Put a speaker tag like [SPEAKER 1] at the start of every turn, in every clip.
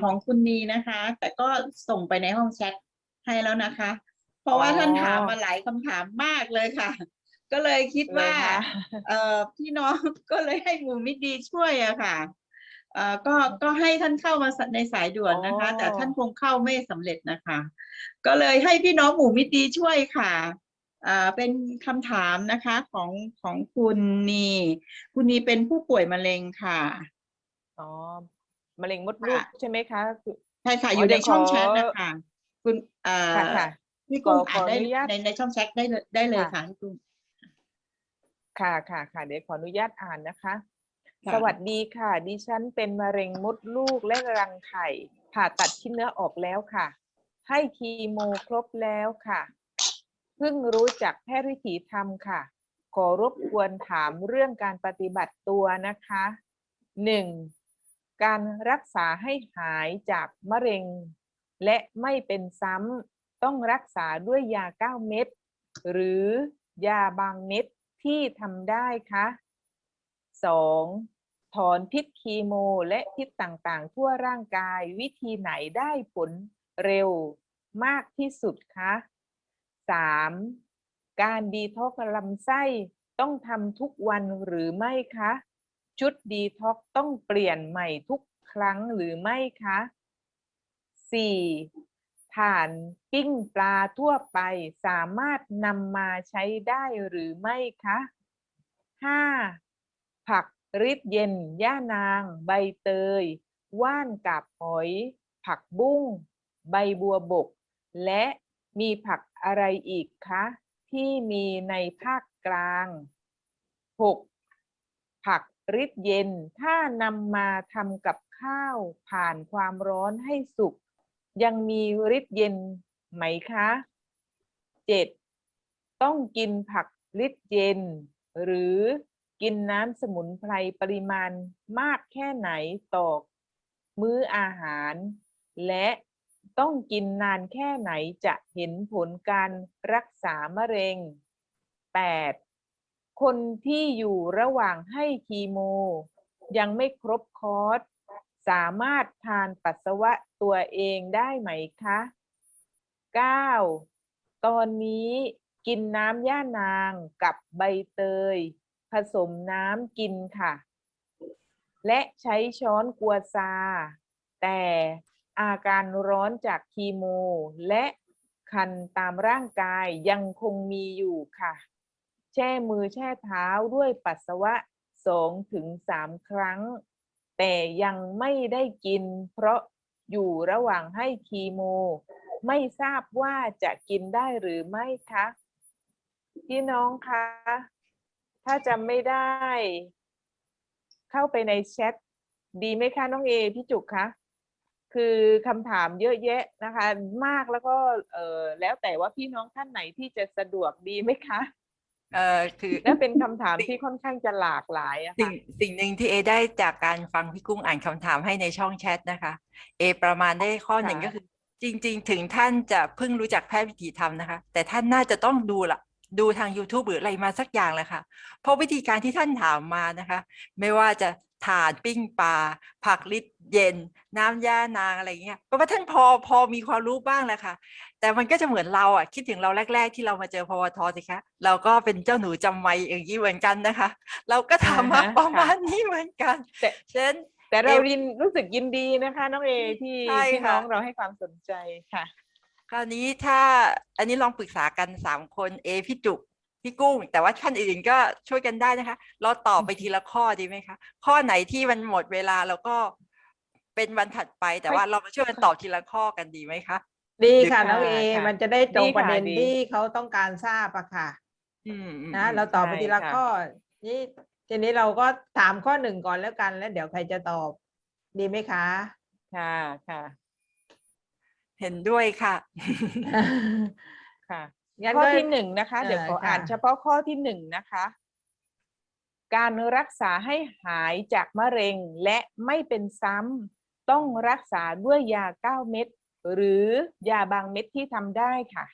[SPEAKER 1] เป็นคำถามของคุณนีนะคะ แต่ก็ส่งไปในห้องแชทให้แล้วนะคะ เพราะว่า
[SPEAKER 2] อ๋อ
[SPEAKER 1] ท่านถามมาหลายคำถามมากเลยค่ะ ก็เลยคิด
[SPEAKER 2] เลย
[SPEAKER 1] ว่า
[SPEAKER 2] ค่ะ
[SPEAKER 1] เอ่อพี่น้องก็เลยให้หมู่มิตรดีช่วยอะค่ะเอ่อก็ก็ให้ท่านเข้ามาในสายด่วนนะคะ
[SPEAKER 2] อ๋อ
[SPEAKER 1] แต่ท่านคงเข้าไม่สำเร็จนะคะ ก็เลยให้พี่น้องหมู่มิตรดีช่วยค่ะเอ่อเป็นคำถามนะคะของของคุณนี คุณนีเป็นผู้ป่วยมะเร็งค่ะ
[SPEAKER 2] อ๋อ มะเร็งมดลูก
[SPEAKER 1] ค่ะ
[SPEAKER 2] ใช่ไหมคะคือ
[SPEAKER 1] ใช่ค่ะ
[SPEAKER 2] อ๋อ
[SPEAKER 1] อยู่
[SPEAKER 2] เดี๋
[SPEAKER 1] ใน
[SPEAKER 2] ยว
[SPEAKER 1] ช่อง
[SPEAKER 2] ขอ
[SPEAKER 1] แชทนะคะคุณเอ่อ
[SPEAKER 2] ค่ะค่ะ
[SPEAKER 1] พี่กุ้ง
[SPEAKER 2] ขอ
[SPEAKER 1] อ่านได้
[SPEAKER 2] ขออนุญาต
[SPEAKER 1] ในในช่องแชทได้เลยได้เลย
[SPEAKER 2] ค่ะ
[SPEAKER 1] ค่ะพี่กุ้ง
[SPEAKER 2] ค่ะค่ะค่ะเดี๋ยวขออนุญาตอ่านนะคะ
[SPEAKER 1] ค่ะ
[SPEAKER 2] สวัสดีค่ะ ดิฉันเป็นมะเร็งมดลูกและรังไข่ผ่าตัดชิ้นเนื้อออกแล้วค่ะ ให้คีโมครบแล้วค่ะเพิ่งรู้จักแพทย์วิถีธรรมค่ะ ขอรบกวนถามเรื่องการปฏิบัติตัวนะคะหนึ่ง การรักษาให้หายจากมะเร็ง และไม่เป็นซ้ำต้องรักษาด้วยยา 9 เม็ดหรือยาบางเม็ดที่ทำได้คะ 2. ถอนพิษคีโมและพิษต่างๆ ทั่วร่างกายวิธีไหนได้ผลเร็วมากที่สุดคะ 3. การดีท็อกซ์ลำไส้ต้องทำทุกวันหรือไม่คะ ชุดดีท็อกต้องเปลี่ยนใหม่ทุกครั้งหรือไม่คะ 4. ถ่านปิ้งปลาทั่วไปสามารถนำมาใช้ได้หรือไม่คะ 5. ผักริดเย็น ย่านาง ใบเตย ว่านกับหอย ผักบุ้ง ใบบัวบก และมีผักอะไรอีกคะ ที่มีในภาคกลาง 6. ผัก ริดเย็น ถ้านำมาทำกับข้าวผ่านความร้อนให้สุก ยังมีฤทธิ์เย็นไหมคะ 7. ต้องกินผักฤทธิ์เย็น หรือกินน้ำสมุนไพรปริมาณมากแค่ไหนต่อมื้ออาหาร และต้องกินนานแค่ไหนจะเห็นผลการรักษามะเร็ง 8. คนที่อยู่ระหว่างให้คีโม ยังไม่ครบคอร์สสามารถทานปัสสาวะตัวเองได้ไหมคะ 9. ตอนนี้กินน้ำย่านางกับใบเตย ผสมน้ำกินค่ะ และใช้ช้อนกัวซา แต่อาการร้อนจากคีโม และคันตามร่างกายยังคงมีอยู่ค่ะ แช่มือแช่เท้าด้วยปัสสาวะสองถึงสามครั้ง แต่ยังไม่ได้กิน เพราะอยู่ระหว่างให้คีโม ไม่ทราบว่าจะกินได้หรือไม่คะพี่น้องคะ ถ้าจำไม่ได้ เข้าไปในแชทดีไหมคะน้องเอพี่จุกคะคือคำถามเยอะแยะนะคะ มากแล้วก็เออแล้วแต่ว่าพี่น้องท่านไหนที่จะสะดวกดีไหมคะ
[SPEAKER 3] เอ่อคือ
[SPEAKER 2] และเป็นคำถามที่ค่อนข้างจะหลากหลายอะ
[SPEAKER 3] สิ่ง
[SPEAKER 2] ค่ะ
[SPEAKER 3] สิ่งหนึ่งที่เอได้จากการฟังพี่กุ้งอ่านคำถามให้ในช่องแชทนะคะ เอ ประมาณได้ข้อหนึ่ง
[SPEAKER 2] ค่ะ
[SPEAKER 3] ก็คือ จริง ๆ ถึงท่านจะเพิ่งรู้จักแพทย์วิถีธรรมนะคะ แต่ท่านน่าจะต้องดูละดูทาง YouTube หรืออะไรมาสักอย่างแหละค่ะ เพราะวิธีการที่ท่านถามมานะคะ ไม่ว่าจะ ถ่านปิ้งปลาผักลิดเย็น น้ำย่านางอะไรเงี้ยเพราะว่าท่านพอพอมีความรู้บ้างแหละค่ะ แต่มันก็จะเหมือนเราอะคิดถึงเราแรก ๆ ที่เรามาเจอพวทสิคะเราก็เป็นเจ้าหนูจำไว้อย่างนี้เหมือนกันนะคะ เราก็ทำมา
[SPEAKER 2] อ่าฮะ
[SPEAKER 3] ประมา
[SPEAKER 2] ค่ะ
[SPEAKER 3] ณนี้เหมือนกัน
[SPEAKER 2] แต่
[SPEAKER 3] ฉะนั้น
[SPEAKER 2] แต่เรา
[SPEAKER 3] เอ
[SPEAKER 2] ยินรู้สึกยินดีนะคะน้องเอที่
[SPEAKER 3] ใช่
[SPEAKER 2] พี่น้อง
[SPEAKER 3] ค่ะ
[SPEAKER 2] เราให้ความสนใจค่ะ
[SPEAKER 3] คราวนี้ถ้าอันนี้ลองปรึกษากันสามคนเอพี่จุก พี่กุ้ง แต่ว่าท่านอื่นก็ช่วยกันได้นะคะ เราตอบไปทีละข้อดีไหมคะ ข้อไหนที่มันหมดเวลาเราก็เป็นวันถัดไปแต่
[SPEAKER 2] ไม่
[SPEAKER 3] ว่าเรามาช่วยกันตอบทีละข้อกันดีไหมคะ
[SPEAKER 4] ดีค่ะ
[SPEAKER 2] ค่ะ
[SPEAKER 4] น้องเอ
[SPEAKER 2] ค่ะ
[SPEAKER 4] มันจะได้ตรง
[SPEAKER 2] ดี
[SPEAKER 4] ประ
[SPEAKER 2] ค่ะ
[SPEAKER 4] เด็น
[SPEAKER 2] ดี
[SPEAKER 4] ที่เขาต้องการทราบอะค่ะ
[SPEAKER 3] อืมอืม
[SPEAKER 4] นะ
[SPEAKER 3] อืม
[SPEAKER 4] เราตอบไป
[SPEAKER 2] ใช่
[SPEAKER 4] ทีละ
[SPEAKER 2] ค่ะ
[SPEAKER 4] ข้อ นี่ทีนี้เราก็ถามข้อหนึ่งก่อนแล้วกัน แล้วเดี๋ยวใครจะตอบ ดีไหมคะ
[SPEAKER 2] ค่ะค่ะ
[SPEAKER 3] เห็นด้วยค่ะ
[SPEAKER 2] ค่ะ
[SPEAKER 4] งั้น
[SPEAKER 2] ข้อ
[SPEAKER 4] ก็
[SPEAKER 2] ที่หนึ่งนะคะ เดี๋ยว
[SPEAKER 4] เออ
[SPEAKER 2] ขออ่าน
[SPEAKER 4] ค่ะ
[SPEAKER 2] เฉพาะข้อที่หนึ่งนะคะ การรักษาให้หายจากมะเร็งและไม่เป็นซ้ำต้องรักษาด้วยยาเก้าเม็ดหรือยาบางเม็ดที่ทำได้ค่ะ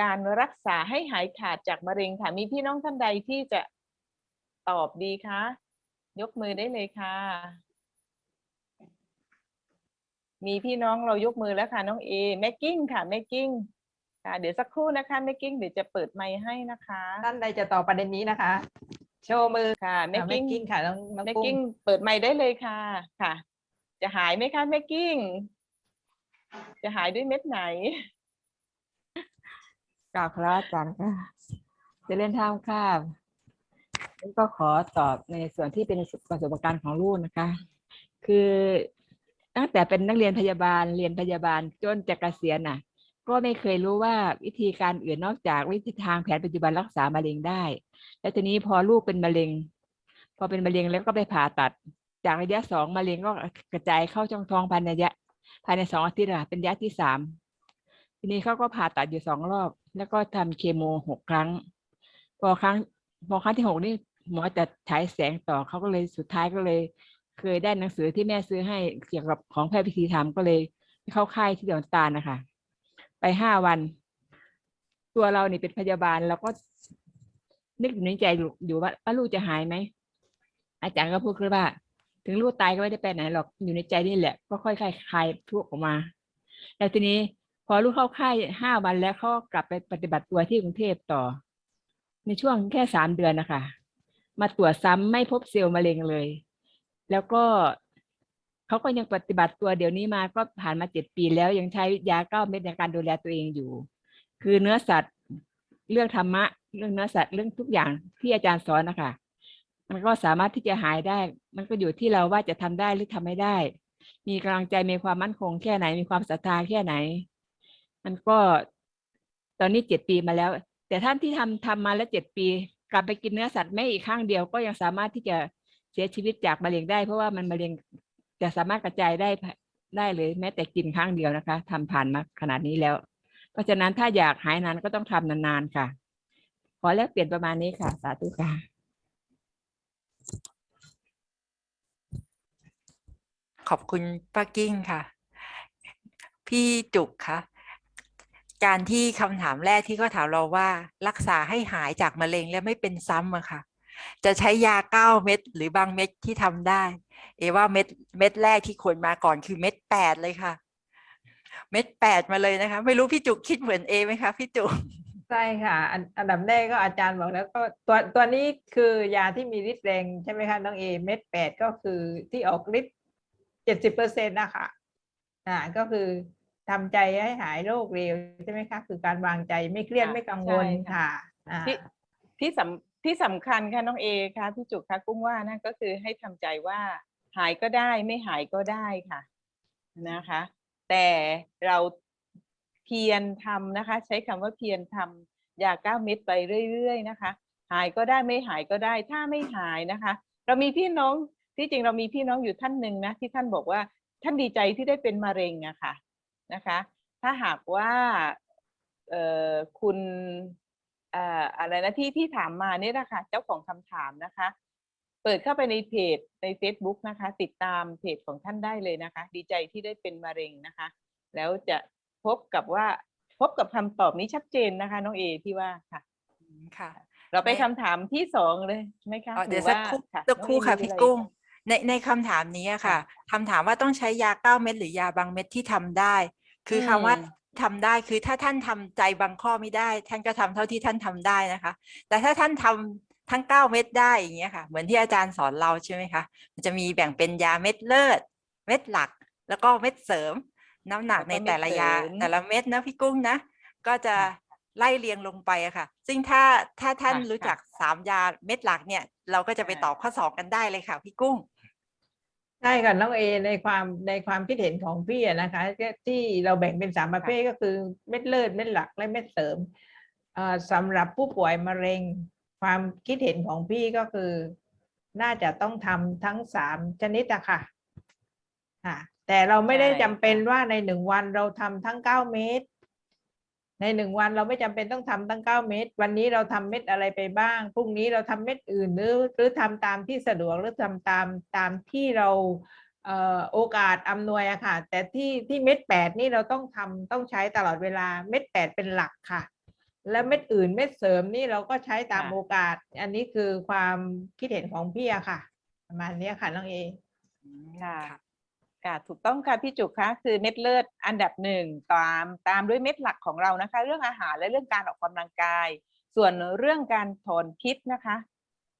[SPEAKER 2] การรักษาให้หายขาดจากมะเร็งค่ะ มีพี่น้องท่านใดที่จะตอบดีคะ ยกมือได้เลยค่ะ มีพี่น้องเรายกมือแล้วค่ะน้องเอแม่กิ้งค่ะแม่กิ้งค่ะ เดี๋ยวสักครู่นะคะแม่กิ้งเดี๋ยวจะเปิดไมค์ให้นะคะ
[SPEAKER 4] ท่านใดจะตอบประเด็นนี้นะคะ โชว์มือ
[SPEAKER 2] ค่ะแม่
[SPEAKER 4] อ่าแม่
[SPEAKER 2] กิ้ง
[SPEAKER 4] กิ้งค่ะน้องน้อง
[SPEAKER 2] แม่
[SPEAKER 4] กุ้
[SPEAKER 2] กิ้
[SPEAKER 4] ง
[SPEAKER 2] งเปิดไมค์ได้เลยค่ะค่ะ จะหายไหมคะแม่กิ้งจะหายด้วยเม็ดไหน
[SPEAKER 5] กราบพระอาจารย์ค่ะจะเล่นท่ามค่ะแล้วก็ขอตอบในส่วนที่เป็นประสบการณ์ของลูกนะคะ คือ ตั้งแต่เป็นนักเรียนพยาบาลเรียนพยาบาลจนจะเกษียณน่ะ ก็ไม่เคยรู้ว่าวิธีการอื่นนอกจากวิธีทางแผนปัจจุบันรักษามะเร็งได้ แล้วทีนี้พอลูกเป็นมะเร็ง พอเป็นมะเร็งแล้วก็ไปผ่าตัด จากระยะสองมะเร็งก็กระจายเข้าช่องท้องภายในระยะภายในสองอาทิตย์อะเป็นระยะที่สามทีนี้เขาก็ผ่าตัดอยู่สองรอบ แล้วก็ทำเคโมหกครั้ง พอครั้งพอครั้งที่หกนี่หมอจะฉายแสงต่อเขาก็เลยสุดท้ายก็เลย เคยได้หนังสือที่แม่ซื้อให้เกี่ยวกับของแพทย์พิธีธรรมก็เลยเข้าค่ายที่เดอนตาลนะคะ ไปห้าวัน ตัวเรานี่เป็นพยาบาลเราก็นึกอยู่ในใจอยู่ว่าว่าลูกจะหายไหมอาจารย์ก็พูดคือว่า ถึงลูกตายก็ไม่ได้ไปไหนหรอกอยู่ในใจนี่แหละก็ค่อยๆคลายคลายทุกข์ออกมาแล้วทีนี้พอลูกเข้าค่ายห้าวันแล้วเขากลับไปปฏิบัติตัวที่กรุงเทพต่อ ในช่วงแค่สามเดือนนะคะ มาตรวจซ้ำไม่พบเซลล์มะเร็งเลย แล้วก็เขาก็ยังปฏิบัติตัวเดี๋ยวนี้มาก็ผ่านมาเจ็ดปีแล้วยังใช้ยาเก้าเม็ดในการดูแลตัวเองอยู่ คือเนื้อสัตว์เรื่องธรรมะ เรื่องเนื้อสัตว์เรื่องทุกอย่างที่อาจารย์สอนนะคะมันก็สามารถที่จะหายได้ มันก็อยู่ที่เราว่าจะทำได้หรือทำไม่ได้ มีกำลังใจมีความมั่นคงแค่ไหน มีความศรัทธาแค่ไหน มันก็ตอนนี้เจ็ดปีมาแล้ว แต่ท่านที่ทำทำมาแล้วเจ็ดปี กลับไปกินเนื้อสัตว์ไม่อีกข้างเดียวก็ยังสามารถที่จะ เสียชีวิตจากมะเร็งได้ เพราะว่ามันมะเร็งจะสามารถกระจายได้ได้เลยแม้แต่กินครั้งเดียวนะคะทำผ่านมาขนาดนี้แล้ว เพราะฉะนั้นถ้าอยากหายนานก็ต้องทำนานๆค่ะ ขอแลกเปลี่ยนประมาณนี้ค่ะ สาธุค่ะ
[SPEAKER 3] ขอบคุณป้ากิ้งค่ะ พี่จุกคะการที่คำถามแรกที่เขาถามเราว่า รักษาให้หายจากมะเร็งและไม่เป็นซ้ำอะค่ะ จะใช้ยาเก้าเม็ดหรือบางเม็ดที่ทำได้ เอว่าเม็ดเม็ดแรกที่ควรมาก่อนคือเม็ดแปดเลยค่ะ เม็ดแปดมาเลยนะคะ ไม่รู้พี่จุกคิดเหมือนเอไหมคะพี่จุก
[SPEAKER 4] ใช่ค่ะอันอันดับแรกก็อาจารย์บอกแล้วก็ตัวตัวนี้คือยาที่มีฤทธิ์แรงใช่ไหมคะน้องเอเม็ดแปดก็คือที่ออกฤทธิ์เจ็ดสิบเปอร์เซ็นต์นะคะอ่าก็คือทำใจให้หายโรคเร็วใช่ไหมคะ คือการวางใจไม่เครียด
[SPEAKER 2] ค่ะ
[SPEAKER 4] ไม่กังวล
[SPEAKER 2] ใช่ค่ะ
[SPEAKER 4] ค่ะอ่า
[SPEAKER 2] ที่ที่สำ ที่สำคัญค่ะน้องเอค่ะพี่จุกค่ะกุ้งว่านะก็คือให้ทำใจว่าหายก็ได้ไม่หายก็ได้ค่ะนะคะ แต่เราเพียรทำนะคะ ใช้คำว่าเพียรทำยาเก้าเม็ดไปเรื่อย ๆ นะคะ หายก็ได้ไม่หายก็ได้ ถ้าไม่หายนะคะ เรามีพี่น้องที่จริงเรามีพี่น้องอยู่ท่านหนึ่งนะที่ท่านบอกว่าท่านดีใจที่ได้เป็นมะเร็งอะค่ะนะคะ ถ้าหากว่าคุณ อ่ออะไรนะที่ที่ถามมาเนี่ยนะคะเจ้าของคำถามนะคะ เปิดเข้าไปในเพจใน Facebook นะคะ ติดตามเพจของท่านได้เลยนะคะ ดีใจที่ได้เป็นมะเร็งนะคะ แล้วจะพบกับว่าพบกับคำตอบนี้ชัดเจนนะคะ น้องเอที่ว่าค่ะ
[SPEAKER 3] ค่ะ
[SPEAKER 2] เราไป
[SPEAKER 3] ไม่
[SPEAKER 2] คำถามที่สองเลยไหมคะ
[SPEAKER 3] อ๋อ
[SPEAKER 2] ห
[SPEAKER 3] เดี๋
[SPEAKER 2] รื
[SPEAKER 3] ยวสักาครู่
[SPEAKER 2] ค่ะ
[SPEAKER 3] สักครู่
[SPEAKER 2] น้องเอ
[SPEAKER 3] ค่ะ
[SPEAKER 2] มี
[SPEAKER 3] พี่
[SPEAKER 2] อะไร
[SPEAKER 3] กุ้งในในคำถามนี้อะค่ะคำถามว่าต้องใช้ยาเก้าเม็ดหรือยาบางเม็ดที่ทำได้ คือคำว่า
[SPEAKER 2] อืม
[SPEAKER 3] ทำได้คือถ้าท่านทำใจบางข้อไม่ได้ ท่านก็ทำเท่าที่ท่านทำได้นะคะ แต่ถ้าท่านทำทั้งเก้าเม็ดได้อย่างเงี้ยค่ะ เหมือนที่อาจารย์สอนเราใช่ไหมคะมันจะมีแบ่งเป็นยาเม็ดเลิศเม็ดหลัก แล้วก็เม็ดเสริม น้ำหนักในแต่ละยาแต่ละเม็ดนะพี่กุ้งนะ ก็จะไล่เรียงลงไปอะค่ะ ซึ่งถ้าถ้าท่าน
[SPEAKER 2] ค่ะ
[SPEAKER 3] รู้
[SPEAKER 2] ค่ะ
[SPEAKER 3] จักสามยาเม็ดหลักเนี่ย เราก็จะไป
[SPEAKER 2] อ่า
[SPEAKER 3] ตอบข้อสอบกันได้เลยค่ะพี่กุ้ง
[SPEAKER 4] ใช่ค่ะน้องเอในความในความคิดเห็นของพี่อะนะคะที่ที่เราแบ่งเป็นสามประเภทก็คือเม็ดเลือดเม็ดหลักและเม็ดเสริมเอ่อสำหรับผู้ป่วยมะเร็ง ความคิดเห็นของพี่ก็คือ น่าจะต้องทำทั้งสามชนิดอะค่ะค่ะแต่เราไม่ได้
[SPEAKER 2] ใช่
[SPEAKER 4] จำเป็น
[SPEAKER 2] ค่ะ
[SPEAKER 4] ว่าในหนึ่งวันเราทำทั้งเก้าเม็ด ในหนึ่งวันเราไม่จำเป็นต้องทำทั้งเก้าเม็ดวันนี้เราทำเม็ดอะไรไปบ้าง พรุ่งนี้เราทำเม็ดอื่นหรือหรือทำตามที่สะดวกหรือทำตามตามที่เราเอ่อโอกาสอำนวยอะค่ะ แต่ที่ที่เม็ดแปดนี่เราต้องทำต้องใช้ตลอดเวลาเม็ดแปดเป็นหลักค่ะ แล้วเม็ดอื่นเม็ดเสริมนี่เราก็ใช้ตาม
[SPEAKER 2] ค่ะ
[SPEAKER 4] โอกาส อันนี้คือความคิดเห็นของพี่อะค่ะ ประมาณเนี้ยค่ะน้องเอ
[SPEAKER 2] ค่ะ ค่ะถูกต้องค่ะพี่จุกคะคือเม็ดเลือดอันดับหนึ่งตามตามด้วยเม็ดหลักของเรานะคะ เรื่องอาหารและเรื่องการออกกำลังกาย ส่วนเรื่องการถอนพิษนะคะ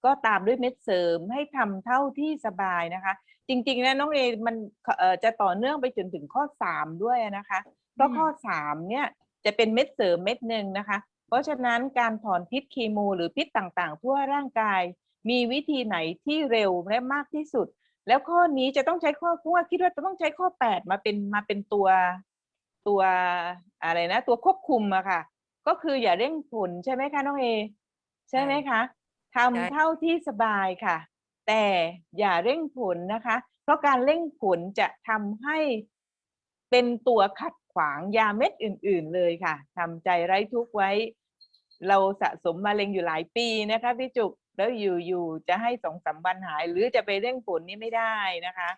[SPEAKER 2] ก็ตามด้วยเม็ดเสริมให้ทำเท่าที่สบายนะคะ จริงๆนะน้องเอมันเอ่อจะต่อเนื่องไปจนถึงข้อสามด้วยนะคะ เพราะ
[SPEAKER 3] อืม
[SPEAKER 2] ข้อสามเนี่ยจะเป็นเม็ดเสริมเม็ดหนึ่งนะคะ เพราะฉะนั้นการถอนพิษคีโม หรือพิษต่างๆ ทั่วร่างกาย มีวิธีไหนที่เร็วและมากที่สุด แล้วข้อนี้จะต้องใช้ข้อเพราะว่าคิดว่าจะต้องใช้ข้อแปดมาเป็นมาเป็นตัวตัวอะไรนะ ตัวควบคุมอะค่ะ ก็คืออย่าเร่งผลใช่ไหมคะน้องเอใช่ไหมคะ
[SPEAKER 3] ใช่
[SPEAKER 2] ทำเท่าที่สบายค่ะ แต่อย่าเร่งผลนะคะ เพราะการเร่งผลจะทำให้เป็นตัวขัดขวางยาเม็ดอื่น ๆ เลยค่ะทำใจไร้ทุกข์ไว้ เราสะสมมะเร็งอยู่หลายปีนะคะพี่จุก แล้วอยู่ๆจะให้สองสามวันหาย หรือจะไปเร่งผลนี่ไม่ได้นะคะ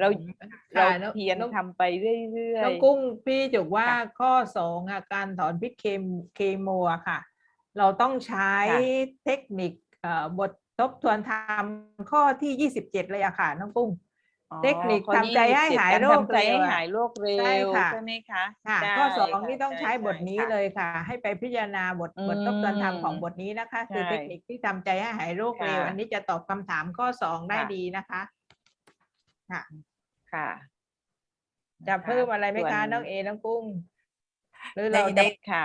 [SPEAKER 2] เรา
[SPEAKER 4] ค่ะ
[SPEAKER 2] เรา
[SPEAKER 4] น้อง
[SPEAKER 2] เพียร
[SPEAKER 4] น้อง
[SPEAKER 2] ทำไปเรื่อย
[SPEAKER 4] น้อง
[SPEAKER 2] ๆ
[SPEAKER 4] กุ้งพี่จุกว่า
[SPEAKER 2] ค่ะ
[SPEAKER 4] ข้อสองอะการถอนพิษเคมเคโมอะค่ะ เราต้องใช้
[SPEAKER 2] ค่ะ
[SPEAKER 4] เทคนิคเอ่อบททบทวนธรรมข้อที่ยี่สิบเจ็ดเลยอะค่ะน้องกุ้ง
[SPEAKER 2] อ๋อ
[SPEAKER 4] เทคนิค
[SPEAKER 2] ข้อ
[SPEAKER 4] ทำใจให้
[SPEAKER 2] 27
[SPEAKER 4] หาย
[SPEAKER 2] ก
[SPEAKER 4] โรค
[SPEAKER 2] ทำใจให้
[SPEAKER 4] เร็วอะ
[SPEAKER 2] หายโรคเร็
[SPEAKER 4] ใช่
[SPEAKER 2] ว
[SPEAKER 4] ค่ะ
[SPEAKER 2] ใช่ไหมคะ
[SPEAKER 4] ค่ะ
[SPEAKER 2] ใช่
[SPEAKER 4] ข้อสอง
[SPEAKER 2] ค่ะ
[SPEAKER 4] นี่ต้องใช้บทนี้
[SPEAKER 2] ค่ะ
[SPEAKER 4] เลยค่ะ ให้ไปพิจารณาบทบททบทวนธรรมของ
[SPEAKER 2] อืม
[SPEAKER 4] บทนี้นะคะ คือ
[SPEAKER 2] ใช่
[SPEAKER 4] เทคนิคที่ทำใจให้หายโรคเร็ว
[SPEAKER 2] ค่ะ
[SPEAKER 4] อันนี้จะตอบคำถามข้อสองได้
[SPEAKER 2] ค่ะ
[SPEAKER 4] ดีนะคะค่ะ
[SPEAKER 2] ค่ะ
[SPEAKER 4] จะ
[SPEAKER 2] นค
[SPEAKER 4] เพิ่มอะไรไหม
[SPEAKER 2] ส่วน
[SPEAKER 4] คะน้องเอน้องกุ้งหรือ
[SPEAKER 3] ใน
[SPEAKER 4] เรา
[SPEAKER 3] ใน
[SPEAKER 4] จะ
[SPEAKER 2] ค่ะ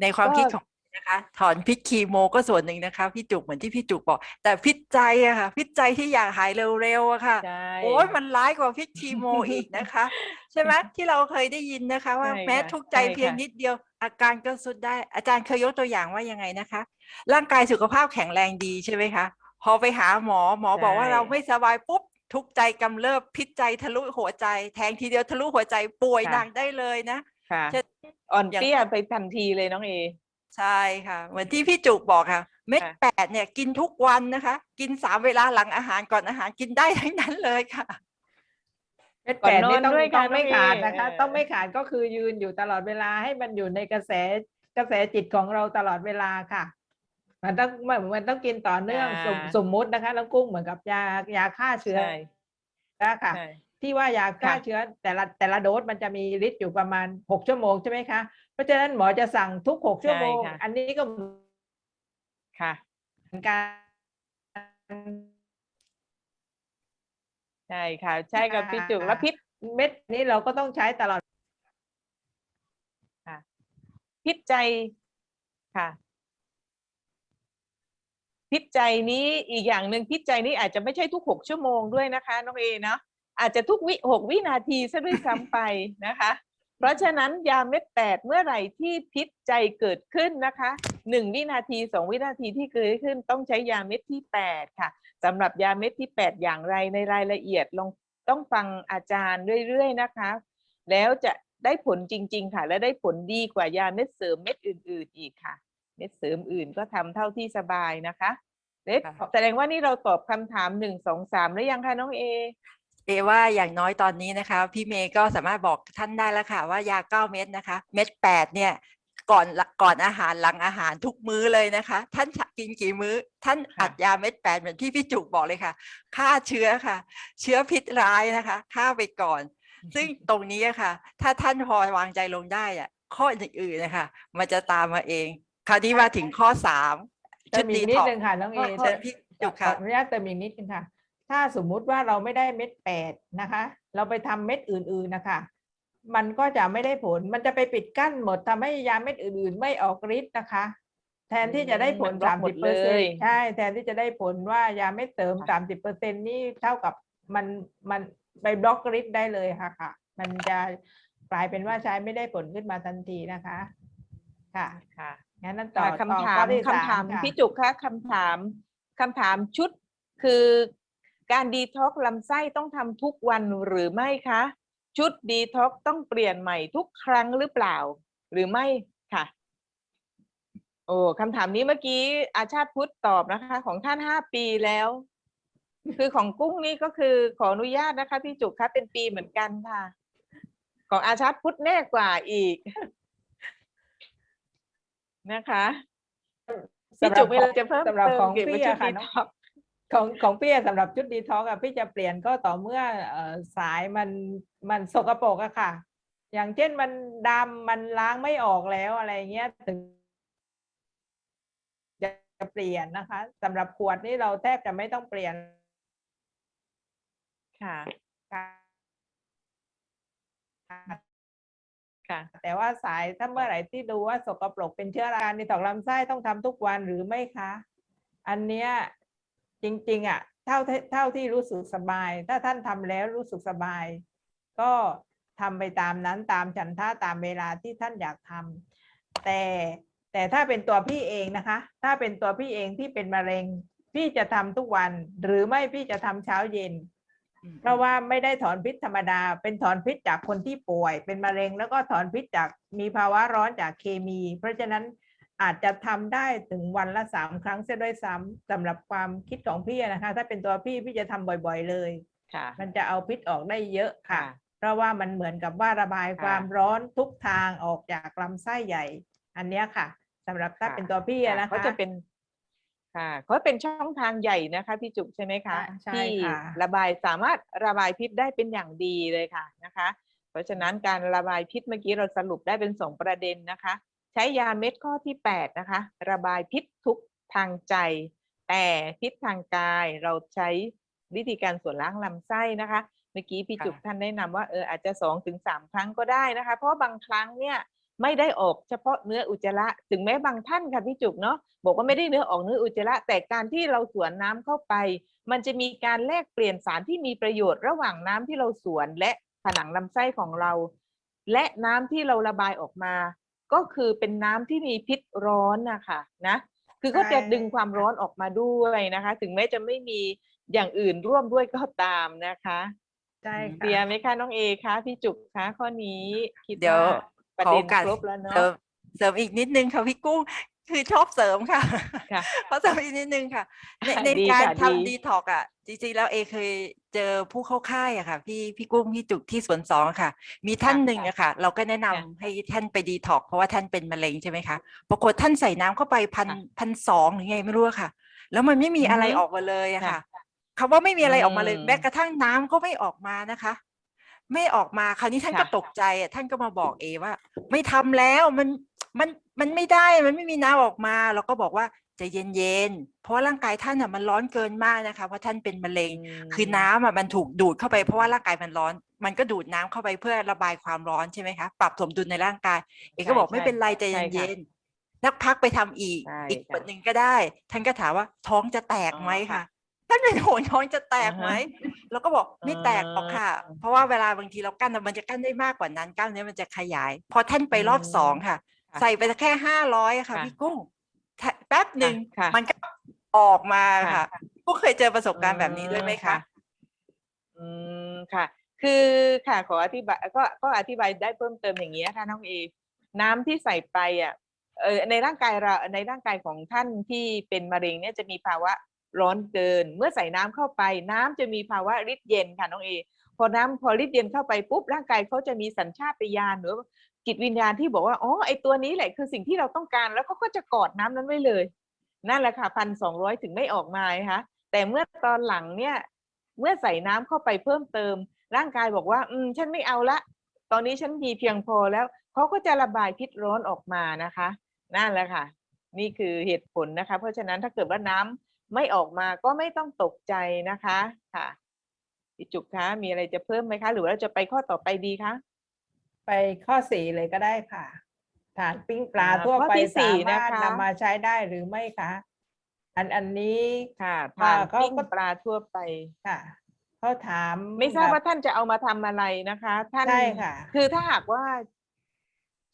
[SPEAKER 3] ในความคิด
[SPEAKER 2] ก็
[SPEAKER 3] ของพี่ นะคะ ถอนพิษคีโมก็ส่วนหนึ่งนะคะ พี่จุกเหมือนที่พี่จุกบอก แต่พิษใจอะค่ะพิษใจที่อยากหายเร็วๆอะค่ะ
[SPEAKER 2] ใช่
[SPEAKER 3] โอ้ยมันร้ายกว่าพิษคีโมอีกนะคะ ใช่ไหมที่เราเคยได้ยินนะคะ ว่า
[SPEAKER 2] ใช่
[SPEAKER 3] แม้
[SPEAKER 2] ค่ะ
[SPEAKER 3] ทุกข์ใจ
[SPEAKER 2] ใช่
[SPEAKER 3] เพียง
[SPEAKER 2] ค่ะ
[SPEAKER 3] นิดเดียว อาการก็สุดได้อาจารย์เคยยกตัวอย่างว่ายังไงนะคะ ร่างกายสุขภาพแข็งแรงดีใช่ไหมคะพอไปหาหมอหมอบอกว่า
[SPEAKER 2] ใช่
[SPEAKER 3] เราไม่สบายปุ๊บทุกข์ใจกำเริบพิษใจทะลุหัวใจ แทงทีเดียวทะลุหัวใจป่วยหนักได้เลยนะ
[SPEAKER 2] ค่ะ
[SPEAKER 3] จะ
[SPEAKER 2] อ่อน
[SPEAKER 3] อย่าง
[SPEAKER 2] เปี้ยไปทันทีเลยน้องเอ
[SPEAKER 3] ใช่ค่ะ เหมือนที่พี่จุกบอกค่ะ เม็ด
[SPEAKER 2] ค่ะ
[SPEAKER 3] แปดเนี่ยกินทุกวันนะคะ กินสามเวลาหลังอาหารก่อนอาหารกินได้ทั้งนั้นเลยค่ะ
[SPEAKER 4] เม็ด
[SPEAKER 2] ก่อน
[SPEAKER 4] แปดนี่
[SPEAKER 2] นอน
[SPEAKER 4] ต้อง
[SPEAKER 2] ด้วย
[SPEAKER 4] ต้
[SPEAKER 2] ค่ะ
[SPEAKER 4] องไม่
[SPEAKER 2] น้องเอ
[SPEAKER 4] ขาดนะคะ
[SPEAKER 2] เออ
[SPEAKER 4] ต้องไม่ขาดก็คือยืนอยู่ตลอดเวลาให้มันอยู่ในกระแสกระแสจิตของเราตลอดเวลาค่ะ มันต้องมันมันต้องกินต่อเนื่องสมสมมุตินะคะน้องกุ้งเหมือนกับยายาฆ่าเชื้อ
[SPEAKER 2] ใช่
[SPEAKER 4] ค่ะ
[SPEAKER 2] ใช่
[SPEAKER 4] ที่ว่ายาฆ่า
[SPEAKER 2] ค่ะ
[SPEAKER 4] เชื้อแต่ละแต่ละโดสมันจะมีฤทธิ์อยู่ประมาณหกชั่วโมงใช่ไหมคะ เพราะฉะนั้นหมอจะสั่งทุกหกชั่วโมง
[SPEAKER 2] ใช่ค่ะ
[SPEAKER 4] อันนี้ก็
[SPEAKER 2] ค่ะ
[SPEAKER 4] เหมือนกัน
[SPEAKER 2] ใช่ค่ะ ใช่กับพี่จุกแล้วพิษ
[SPEAKER 4] เม็ดนี้เราก็ต้องใช้ตลอด
[SPEAKER 2] พิษใจค่ะ พิษใจนี้อีกอย่างหนึ่งพิษใจนี้อาจจะไม่ใช่ทุกหกชั่วโมงด้วยนะคะน้องเอเนาะอาจจะทุกวิหกวินาทีซะด้วยซ้ำไปนะคะ เพราะฉะนั้นยาเม็ดแปดเมื่อไหร่ที่พิษใจเกิดขึ้นนะคะหนึ่งวินาทีสองวินาทีที่เกิดขึ้นต้องใช้ยาเม็ดที่แปดค่ะสำหรับยาเม็ดที่แปดอย่างไรในรายละเอียดลองต้องฟังอาจารย์เรื่อยๆนะคะ แล้วจะได้ผลจริง ๆ ค่ะ และได้ผลดีกว่ายาเม็ดเสริมเม็ดอื่น ๆ อีกค่ะ เม็ดเสริมอื่นก็ทำเท่าที่สบายนะคะเล็ก
[SPEAKER 3] ค่ะ
[SPEAKER 2] แสดงว่านี่เราตอบคำถามหนึ่งสองสามแล้วยังคะน้องเอ
[SPEAKER 3] เอว่าอย่างน้อยตอนนี้นะคะ พี่เมย์ก็สามารถบอกท่านได้แล้วค่ะ ว่ายาเก้าเม็ดนะคะ เม็ดแปดเนี่ยก่อนละก่อนอาหารหลังอาหารทุกมื้อเลยนะคะ ท่านกินกี่มื้อ ท่าน
[SPEAKER 4] ค่ะ
[SPEAKER 3] อัดยาเม็ดแปดเหมือนที่พี่จุกบอกเลยค่ะฆ่าเชื้อค่ะ เชื้อพิษร้ายนะคะฆ่าไปก่อน ซึ่งตรงนี้อะค่ะ ถ้าท่านพอวางใจลงได้อะข้ออื่นๆนะคะมันจะตามมาเองคราวนี้มาถึงข้อสาม
[SPEAKER 4] เติมอีกนิดนึงค่ะน้องเอ
[SPEAKER 3] เชิญพี่จุก
[SPEAKER 4] ขอ
[SPEAKER 3] ค่ะ
[SPEAKER 4] อนุญาตเติมอีกนิดนึงค่ะ ถ้าสมมุติว่าเราไม่ได้เม็ดแปดนะคะ เราไปทำเม็ดอื่นๆนะคะ มันก็จะไม่ได้ผล มันจะไปปิดกั้นหมดทำให้ยาเม็ดอื่นๆ ไม่ออกฤทธิ์นะคะ แทนที่จะได้ผล
[SPEAKER 2] มันบล็อ
[SPEAKER 4] สากม
[SPEAKER 2] หม
[SPEAKER 4] สิ
[SPEAKER 2] ด
[SPEAKER 4] บเปอร์เซ็น
[SPEAKER 2] เลย
[SPEAKER 4] ต์ใช่ แทนที่จะได้ผลว่ายาเม็ดเสริมสามสิบเปอร์เซ็นต์นี่เท่ากับมันมันไปบล็อกฤทธิ์ได้เลยค่ะค่ะ มันจะกลายเป็นว่าใช้ไม่ได้ผลขึ้นมาทันทีนะคะ ค่ะ
[SPEAKER 2] ค่ะ
[SPEAKER 4] งั้นนั่นต่อ
[SPEAKER 2] ค่ะ
[SPEAKER 4] ต่อ
[SPEAKER 2] คำถา
[SPEAKER 4] ข้อ
[SPEAKER 2] ม
[SPEAKER 4] ที่ส
[SPEAKER 2] คำถาม
[SPEAKER 4] ค่ะ
[SPEAKER 2] พี่จุกคะคำถามคำถามชุดคือ การดีท็อกลำไส้ต้องทำทุกวันหรือไม่คะ ชุดดีท็อกต้องเปลี่ยนใหม่ทุกครั้งหรือเปล่า หรือไม่ค่ะ โอ้คำถามนี้เมื่อกี้อาชาติพุทธตอบนะคะ ของท่านห้าปีแล้ว คือของกุ้งนี่ก็คือขออนุญาตนะคะ พี่จุกคะเป็นปีเหมือนกันค่ะ ของอาชาติพุทธแน่กว่าอีก นะคะพี่
[SPEAKER 4] สำหรั
[SPEAKER 2] จุ
[SPEAKER 4] บ
[SPEAKER 2] กมีอะไรจะเพิ่ม
[SPEAKER 4] สำหรับ
[SPEAKER 2] เติม
[SPEAKER 4] ของ
[SPEAKER 2] เกี่ยวกับ
[SPEAKER 4] พี่
[SPEAKER 2] ชุด
[SPEAKER 4] อะค่ะ
[SPEAKER 2] ดี
[SPEAKER 4] น้อง
[SPEAKER 2] ท็อก
[SPEAKER 4] ของของพี่อะสำหรับชุดดีท็อกอะพี่จะเปลี่ยนก็ต่อเมื่อเอ่อสายมันมันสกปรกอะค่ะ อย่างเช่นมันดำมันล้างไม่ออกแล้วอะไรเงี้ยถึงจะเปลี่ยนนะคะสำหรับขวดนี่เราแทบจะไม่ต้องเปลี่ยน
[SPEAKER 2] ค่ะ
[SPEAKER 4] ค่ะ
[SPEAKER 2] ค่ะ
[SPEAKER 4] แต่ว่าสายถ้าเมื่อไหร่ที่ดูว่าสกปรกเป็นเชื้อราในต่อมลำไส้ต้องทำทุกวันหรือไม่คะ อันเนี้ย จริง ๆอะเท่าที่เท่าที่รู้สึกสบาย ถ้าท่านทำแล้วรู้สึกสบาย ก็ทำไปตามนั้นตามฉันท่าตามเวลาที่ท่านอยากทำแต่แต่ถ้าเป็นตัวพี่เองนะคะ ถ้าเป็นตัวพี่เองที่เป็นมะเร็ง พี่จะทำทุกวัน หรือไม่พี่จะทำเช้าเย็น
[SPEAKER 3] อืม
[SPEAKER 4] เพราะว่าไม่ได้ถอนพิษธรรมดา เป็นถอนพิษจากคนที่ป่วย เป็นมะเร็งแล้วก็ถอนพิษจากมีภาวะร้อนจากเคมี เพราะฉะนั้น อาจจะทำได้ถึงวันละสามครั้งเสียด้วยซ้ำสำหรับความคิดของพี่นะคะ ถ้าเป็นตัวพี่พี่จะทำบ่อยๆเลย
[SPEAKER 2] ค่ะ
[SPEAKER 4] มันจะเอาพิษออกได้เยอะค่ะ
[SPEAKER 2] ค่ะ
[SPEAKER 4] เพราะว่ามันเหมือนกับว่าระบาย
[SPEAKER 2] ค่ะ
[SPEAKER 4] ความร้อนทุกทางออกจากลำไส้ใหญ่ อันเนี้ยค่ะสำหรับถ้า
[SPEAKER 2] ค่ะ
[SPEAKER 4] เป็นตัวพี่อะนะคะ
[SPEAKER 2] เขาจะเป็นค่ะเขาเป็นช่องทางใหญ่นะคะพี่จุกใช่ไหมคะ
[SPEAKER 4] อ่าใช่
[SPEAKER 2] ที่
[SPEAKER 4] ค่ะ
[SPEAKER 2] ระบายสามารถระบายพิษได้เป็นอย่างดีเลยค่ะนะคะ เพราะฉะนั้นการระบายพิษเมื่อกี้เราสรุปได้เป็นสองประเด็นนะคะใช้ยาเม็ดข้อที่แปดนะคะ ระบายพิษทุกทางใจ แต่พิษทางกายเราใช้วิธีการส่วนล้างลำไส้นะคะ เมื่อกี้พี่จุกท่านแนะนำว่าเอออาจจะสองถึงสามครั้งก็ได้นะคะ เพราะบางครั้งเนี่ยไม่ได้ออกเฉพาะเนื้ออุจจาระ ถึงแม้บางท่านค่ะพี่จุกเนาะบอกว่าไม่ได้เนื้อออกเนื้ออุจจาระ แต่การที่เราสวนน้ำเข้าไป มันจะมีการแลกเปลี่ยนสารที่มีประโยชน์ระหว่างน้ำที่เราสวนและผนังลำไส้ของเรา และน้ำที่เราระบายออกมา ก็คือเป็นน้ำที่มีพิษร้อนนะคะนะคือก็จะ
[SPEAKER 4] ใช่
[SPEAKER 2] ดึงความร้อนออกมาด้วยนะคะ ถึงแม้จะไม่มีอย่างอื่นร่วมด้วยก็ตามนะคะ
[SPEAKER 4] ใช่
[SPEAKER 2] เคลีย
[SPEAKER 4] ค่ะ
[SPEAKER 2] ร์ไหมคะน้องเอคะพี่จุกคะข้อนี้คิด
[SPEAKER 3] เดี๋ยว
[SPEAKER 2] ว่าประ
[SPEAKER 3] ขอ
[SPEAKER 2] เด็
[SPEAKER 3] โอนกาส
[SPEAKER 2] ครบแล้ว
[SPEAKER 3] เสริ
[SPEAKER 2] เนาะ
[SPEAKER 3] มเสริมอีกนิดนึงค่ะพี่กุ้ง คือชอบเสริมค่ะ
[SPEAKER 2] ค่ะ
[SPEAKER 3] ขอเสริมอีกนิดนึงค่ะ ในใน
[SPEAKER 2] ดี
[SPEAKER 3] การ
[SPEAKER 2] ค่ะดี
[SPEAKER 3] ทำดีท็อกอะ จริงๆแล้วเอเคยเจอผู้เข้าค่ายอะค่ะ พี่พี่กุ้งพี่จุกที่สวนสองอะค่ะ มีท่านหนึ่งอะค่ะ เราก็แนะนำให้ท่านไปดีท็อกเพราะว่าท่านเป็นมะเร็งใช่ไหมคะปรากฏท่านใส่น้ำเข้าไปพันพันสองหรือไงไม่รู้อะค่ะ แล้วมันไม่มีอะไรออกมาเลยอะค่ะคำว่าไม่มีอะไรออกมาเลยแม้กระทั่งน้ำก็ไม่ออกมานะคะ ไม่ออกมาคราวนี้ท่านก็ตกใจอะท่านก็มาบอกเอว่า ไม่ทำแล้วมัน มันมันไม่ได้มันไม่มีน้ำออกมาเราก็บอกว่าใจเย็นๆ เพราะว่าร่างกายท่านอะมันร้อนเกินมากนะคะ เพราะท่านเป็นมะเร็ง คือน้ำอะมันถูกดูดเข้าไปเพราะว่าร่างกายมันร้อน มันก็ดูดน้ำเข้าไปเพื่อระบายความร้อนใช่ไหมคะ ปรับสมดุลในร่างกาย เอกก็บอกไม่เป็นไรใจเย็นๆนักพักไปทำอีก
[SPEAKER 2] ใช่
[SPEAKER 3] อีก
[SPEAKER 2] ค่ะ
[SPEAKER 3] วันหนึ่งก็ได้ ท่านก็ถามว่าท้องจะแตกไหม
[SPEAKER 2] อ๋อค่ะ
[SPEAKER 3] ค่ะ ท่านเป็นห่วงท้องจะแตกไหม
[SPEAKER 2] อ่าฮะ
[SPEAKER 3] เราก็บอกไม่แตกหรอกค่ะ
[SPEAKER 2] อ่า
[SPEAKER 3] เพราะว่าเวลาบางทีเรากั้นอะมันจะกั้นได้มากกว่านั้นกล้ามเนื้อมันจะขยาย พอท่านไปรอบ
[SPEAKER 2] อืม
[SPEAKER 3] สองค่ะ
[SPEAKER 2] ค่ะ
[SPEAKER 3] ใส่ไปแค่ห้าร้อยค่ะ
[SPEAKER 2] ค่ะ
[SPEAKER 3] พี่กุ้งแทะแป๊บหนึ่ง
[SPEAKER 2] ค่ะ
[SPEAKER 3] มันก็ออกมา
[SPEAKER 2] ค่ะ
[SPEAKER 3] ค่ะกุ้งเคยเจอประสบการณ์แบบนี้ด้วยไหมคะ
[SPEAKER 2] อืมค่ะ คือค่ะขออธิบายก็ก็อธิบายได้เพิ่มเติมอย่างนี้นะคะน้องเอ น้ำที่ใส่ไปอะเออในร่างกายเราในร่างกายของท่านที่เป็นมะเร็งเนี่ยจะมีภาวะร้อนเกิน เมื่อใส่น้ำเข้าไป น้ำจะมีภาวะฤทธิ์เย็นค่ะน้องเอ พอน้ำพอฤทธิ์เย็นเข้าไปปุ๊บร่างกายเขาจะมีสัญชาตญาณหรือว่า จิตวิญญาณที่บอกว่าอ๋อไอตัวนี้แหละคือสิ่งที่เราต้องการแล้วเขาก็จะกอดน้ำนั้นไว้เลย นั่นแหละค่ะพันสองร้อยถึงไม่ออกมานะคะแต่เมื่อตอนหลังเนี่ยเมื่อใส่น้ำเข้าไปเพิ่มเติม ร่างกายบอกว่า อืมฉันไม่เอาละ ตอนนี้ฉันมีเพียงพอแล้วเขาก็จะระบายพิษร้อนออกมานะคะนั่นแหละค่ะ นี่คือเหตุผลนะคะ เพราะฉะนั้นถ้าเกิดว่าน้ำไม่ออกมาก็ไม่ต้องตกใจนะคะ ค่ะพี่จุกคะมีอะไรจะเพิ่มไหมคะ หรือว่าเราจะไปข้อต่อไปดีคะ
[SPEAKER 4] ไปข้อสี่เลยก็ได้ค่ะ ฐานปิ้งปลา
[SPEAKER 2] อ่า
[SPEAKER 4] ทั่ว
[SPEAKER 2] ข้อ
[SPEAKER 4] ไป
[SPEAKER 2] ที่สี่
[SPEAKER 4] สามารถ
[SPEAKER 2] นะคะ
[SPEAKER 4] นำมาใช้ได้หรือไม่คะอันอันนี้
[SPEAKER 2] ค่ะ
[SPEAKER 4] ค่ะ
[SPEAKER 2] ผ่าน
[SPEAKER 4] เขา
[SPEAKER 2] ปิ้ง
[SPEAKER 4] ก็
[SPEAKER 2] ปลาทั่วไป
[SPEAKER 4] ค่ะเขาถาม
[SPEAKER 2] ไม่ทราบ
[SPEAKER 4] แบบ
[SPEAKER 2] ว่าท่านจะเอามาทำอะไรนะคะ ท่าน
[SPEAKER 4] ใช่ค่ะ
[SPEAKER 2] คือถ้าหากว่า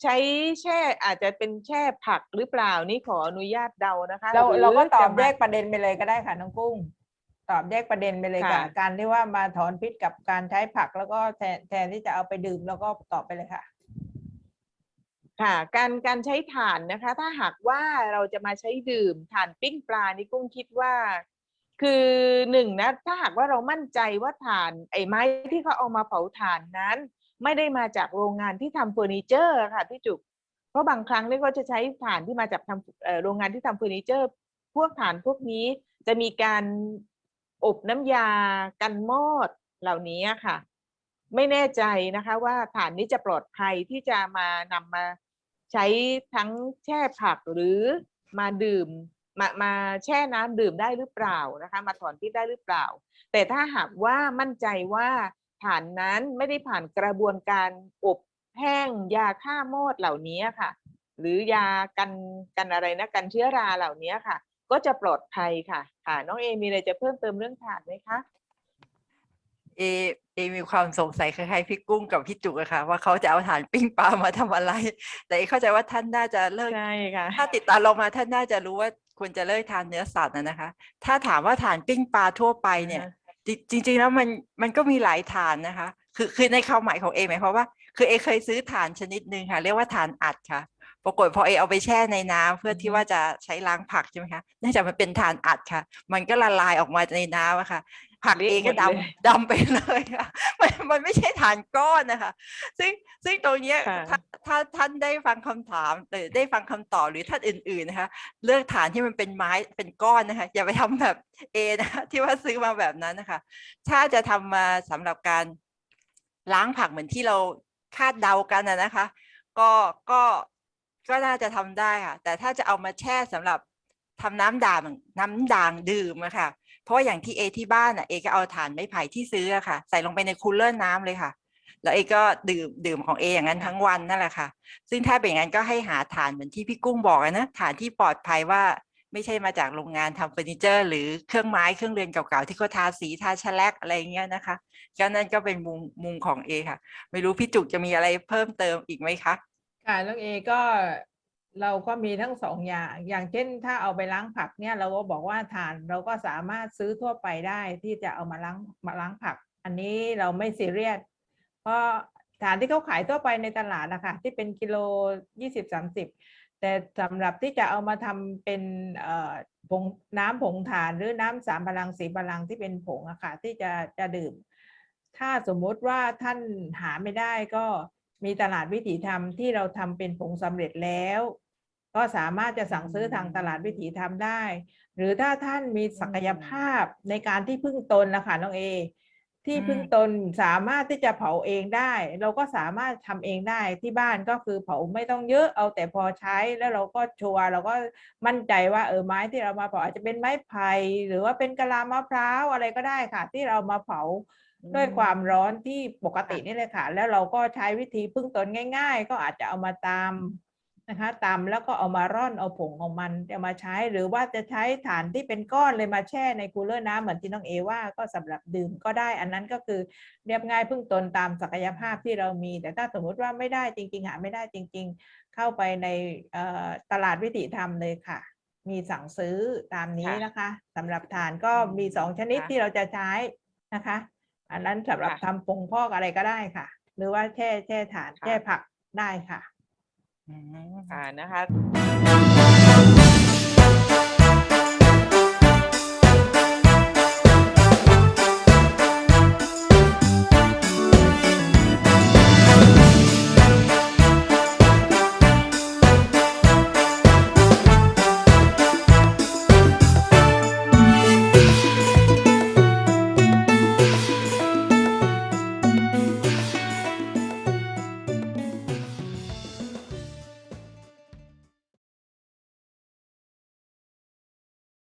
[SPEAKER 2] ใช้แช่อาจจะเป็นแช่ผักหรือเปล่านี่ขออนุญาตเดานะคะ
[SPEAKER 4] เรา
[SPEAKER 2] หอ
[SPEAKER 4] เราก็ตอบ
[SPEAKER 2] จะ
[SPEAKER 4] แย
[SPEAKER 2] มา
[SPEAKER 4] กประเด็นไปเลยก็ได้ค่ะน้องกุ้ง ตอบแยกประเด็นไปเลยค่ะ
[SPEAKER 2] ค่ะ
[SPEAKER 4] การที่ว่ามาถอนพิษกับการใช้ผักแล้วก็แทนแทนที่จะเอาไปดื่มแล้วก็ตอบไปเลยค่ะ
[SPEAKER 2] ค่ะ การการใช้ถ่านนะคะ ถ้าหากว่าเราจะมาใช้ดื่มถ่านปิ้งปลานี่กุ้งคิดว่า คือหนึ่งนะถ้าหากว่าเรามั่นใจว่าถ่านไอ้ไม้ที่เขาเอามาเผาถ่านนั้น ไม่ได้มาจากโรงงานที่ทำเฟอร์นิเจอร์ค่ะพี่จุกเพราะบางครั้งนี่ก็จะใช้ถ่านที่มาจากทำเอ่อโรงงานที่ทำเฟอร์นิเจอร์ พวกถ่านพวกนี้จะมีการ อบน้ำยากันมอดเหล่านี้ค่ะ ไม่แน่ใจนะคะว่าฐานนี้จะปลอดภัยที่จะมานำมาใช้ทั้งแช่ผักหรือมาดื่มมามาแช่น้ำดื่มได้หรือเปล่านะคะ มาถอนพิษได้หรือเปล่า แต่ถ้าหากว่ามั่นใจว่าฐานนั้นไม่ได้ผ่านกระบวนการอบแห้งยาฆ่ามอดเหล่านี้ค่ะ หรือยากันกันอะไรนะกันเชื้อราเหล่านี้ค่ะ ก็จะปลอดภัยค่ะ ค่ะ น้องเอมีอะไรจะเพิ่มเติมเรื่องฐานไหมคะ
[SPEAKER 3] เอเอมีความสงสัยคล้ายๆพี่กุ้งกับพี่จุกอะค่ะ ว่าเขาจะเอาฐานปิ้งปลามาทำอะไร แต่เอเข้าใจว่าท่านน่าจะเลิก
[SPEAKER 2] ใช่ค่ะ
[SPEAKER 3] ถ้าติดตามเรามาท่านน่าจะรู้ว่าควรจะเลิกทานเนื้อสัตว์นะนะคะ ถ้าถามว่าฐานปิ้งปลาทั่วไปเนี่ย
[SPEAKER 2] อ่าฮะ
[SPEAKER 3] จริงจริง ๆ แล้วมันมันก็มีหลายฐานนะคะ คือคือในความหมายของเอหมายความว่า คือเอเคยซื้อฐานชนิดหนึ่งค่ะ เรียกว่าฐานอัดค่ะ ปรากฏพอเอเอาไปแช่ในน้ำเพื่อที่ว่าจะใช้ล้างผักใช่ไหมคะเนื่องจากมันเป็นฐานอัดค่ะ มันก็ละลายออกมาในน้ำอะค่ะ ผัก
[SPEAKER 2] เละ
[SPEAKER 3] เองก็
[SPEAKER 2] หมดเลย
[SPEAKER 3] ดำดำไปเลยค่ะมันมันไม่ใช่ฐานก้อนนะคะ ซึ่งซึ่งตรงเนี้ย
[SPEAKER 2] ค่ะ
[SPEAKER 3] ถ้าถ้าท่านได้ฟังคำถามหรือได้ฟังคำตอบหรือท่านอื่น ๆนะคะ เลือกฐานที่มันเป็นไม้เป็นก้อนนะคะ อย่าไปทำแบบเอนะคะที่ว่าซื้อมาแบบนั้นนะคะ ถ้าจะทำมาสำหรับการล้างผักเหมือนที่เราคาดเดากันนะนะคะ ก็ก็ ก็น่าจะทำได้ค่ะ แต่ถ้าจะเอามาแช่สำหรับทำน้ำด่างน้ำด่างดื่มอะค่ะ เพราะว่าอย่างที่เอที่บ้านอะเอก็เอาถ่านไม้ไผ่ที่ซื้ออะค่ะ ใส่ลงไปในคูลเลอร์น้ำเลยค่ะ แล้วเอก็ดื่มดื่มของเออย่างนั้นทั้งวันนั่นแหละค่ะ ซึ่งถ้าเป็นอย่างนั้นก็ให้หาฐานเหมือนที่พี่กุ้งบอกนะฐานที่ปลอดภัยว่าไม่ใช่มาจากโรงงานทำเฟอร์นิเจอร์ หรือเครื่องไม้เครื่องเรือนเก่าๆที่เขาทาสีทาชะแลกอะไรเงี้ยนะคะก็นั่นก็เป็นมุมมุมของเอค่ะ ไม่รู้พี่จุกจะมีอะไรเพิ่มเติมอีกไหมคะ
[SPEAKER 4] ค่ะน้องเอก็เราก็มีทั้งสองอย่าง อย่างเช่น ถ้าเอาไปล้างผักเนี่ยเราก็บอกว่าฐานเราก็สามารถซื้อทั่วไปได้ที่จะเอามาล้างมาล้างผัก อันนี้เราไม่ซีเรียสเพราะฐานที่เขาขายทั่วไปในตลาดนะคะที่เป็นกิโลยี่สิบสามสิบแต่สำหรับที่จะเอามาทำเป็นผงน้ำผงถ่านหรือน้ำสามพลังสีพลังที่เป็นผงอะค่ะที่จะจะดื่ม ถ้าสมมุติว่าท่านหาไม่ได้ก็ มีตลาดวิถีธรรมที่เราทำเป็นผงสำเร็จแล้ว ก็สามารถจะสั่งซื้อทางตลาดวิถีธรรมได้ หรือถ้าท่านมีศักยภาพในการที่พึ่งตนนะคะน้องเอ ที่พึ่งตนสามารถที่จะเผาเองได้ เราก็สามารถทำเองได้ที่บ้านก็คือเผาไม่ต้องเยอะเอาแต่พอใช้แล้วเราก็ชัวร์เราก็มั่นใจว่าเออไม้ที่เรามาเผาอาจจะเป็นไม้ไผ่หรือว่าเป็นกะลามะพร้าวอะไรก็ได้ค่ะ ที่เรามาเผา ด้วยความร้อนที่ปกตินี่เลยค่ะ แล้วเราก็ใช้วิธีพึ่งตนง่าย ๆ ก็อาจจะเอามาตำนะคะตำแล้วก็เอามาร่อนเอาผงของมันจะมาใช้หรือว่าจะใช้ฐานที่เป็นก้อนเลยมาแช่ในคูลเลอร์น้ำเหมือนที่น้องเอว่าก็สำหรับดื่มก็ได้ อันนั้นก็คือเรียบง่ายพึ่งตนตามศักยภาพที่เรามี แต่ถ้าสมมุติว่าไม่ได้จริง ๆ หาไม่ได้จริง ๆ เข้าไปในเอ่อตลาดวิถีธรรมเลยค่ะ มีสั่งซื้อตามนี้
[SPEAKER 2] ค่ะ
[SPEAKER 4] นะคะสำหรับฐานก็มีสองชนิด
[SPEAKER 2] ค่ะ
[SPEAKER 4] ที่เราจะใช้นะคะ อันนั้นสำหรับ
[SPEAKER 2] ค่ะ
[SPEAKER 4] ทำปงพอกอะไรก็ได้ค่ะ หรือว่าแช่แช่ฐาน
[SPEAKER 2] ค่ะ
[SPEAKER 4] แช่ผักได้ค่ะ
[SPEAKER 3] อืม
[SPEAKER 2] ค่ะนะคะ